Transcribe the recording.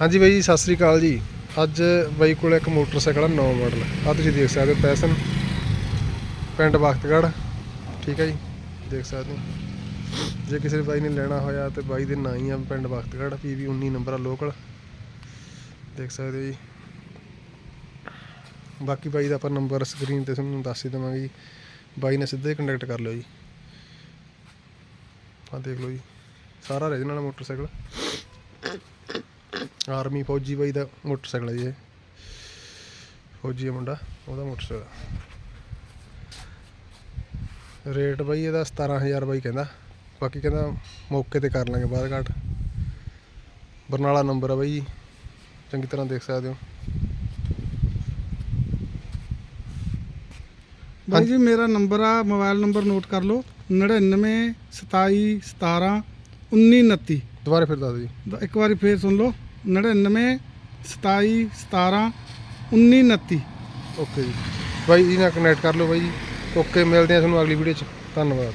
ਹਾਂਜੀ ਬਾਈ ਜੀ, ਸਤਿ ਸ੍ਰੀ ਅਕਾਲ ਜੀ। ਅੱਜ ਬਾਈ ਕੋਲ ਇੱਕ ਮੋਟਰਸਾਈਕਲ ਆ ਨੌ ਮਾਡਲ। ਆ ਤੁਸੀਂ ਦੇਖ ਸਕਦੇ ਹੋ ਪੈਸ਼ਨ, ਪਿੰਡ ਬਖਤਗੜ੍ਹ ਠੀਕ ਹੈ ਜੀ, ਦੇਖ ਸਕਦੇ ਹੋ। ਜੇ ਕਿਸੇ ਬਾਈ ਨੇ ਲੈਣਾ ਹੋਇਆ ਤੇ ਬਾਈ ਦੇ ਨਾਂ ਹੀ ਆ ਪਿੰਡ ਬਖਤਗੜ੍ਹ ਪੀਵੀ 19 ਨੰਬਰ ਆ, ਲੋਕਲ। ਦੇਖ ਸਕਦੇ ਹੋ ਜੀ। ਬਾਕੀ ਬਾਈ ਦਾ ਆਪਾਂ ਨੰਬਰ ਸਕਰੀਨ ਤੇ ਤੁਹਾਨੂੰ ਦੱਸ ਹੀ ਦੇਵਾਂਗੇ ਜੀ। ਬਾਈ ਨੇ ਸਿੱਧਾ ਕੰਟੈਕਟ ਕਰ ਲਿਓ ਜੀ। ਆ ਦੇਖ ਲਓ ਜੀ। ਸਾਰਾ ਰੀਜਨਲ ਮੋਟਰਸਾਈਕਲ। ਆਰਮੀ ਫੌਜੀ ਬਾਈ ਦਾ ਮੋਟਰਸਾਈਕਲ ਹੈ ਜੀ ਇਹ। ਫੌਜੀ ਆ ਮੁੰਡਾ ਉਹਦਾ ਮੋਟਰਸਾਈਕਲ। ਰੇਟ ਬਾਈ ਇਹਦਾ 17000 ਬਾਈ ਕਹਿੰਦਾ। ਬਾਕੀ ਕਹਿੰਦਾ ਮੌਕੇ ਤੇ ਕਰ ਲਾਂਗੇ ਬਾਅਦ ਘਾਟ। ਬਰਨਾਲਾ ਨੰਬਰ ਆ ਬਾਈ ਜੀ। ਚੰਗੀ ਤਰ੍ਹਾਂ ਦੇਖ ਸਕਦੇ ਹੋ। ਬਾਈ ਜੀ ਮੇਰਾ ਨੰਬਰ ਆ ਮੋਬਾਈਲ ਨੰਬਰ ਨੋਟ ਕਰ ਲਓ। 99 27 17 19 29 ਦੁਬਾਰਾ ਫਿਰ ਦੱਸ ਦਿਓ ਇੱਕ ਵਾਰੀ ਫੇਰ ਸੁਣ ਲਓ। 99 27 17 19 29 ਓਕੇ ਜੀ। ਬਾਈ ਜੀ ਨਾਲ ਕਨੈਕਟ ਕਰ ਲਓ ਬਾਈ ਜੀ। ਓਕੇ, ਮਿਲਦੇ ਆ ਤੁਹਾਨੂੰ ਅਗਲੀ ਵੀਡੀਓ 'ਚ। ਧੰਨਵਾਦ।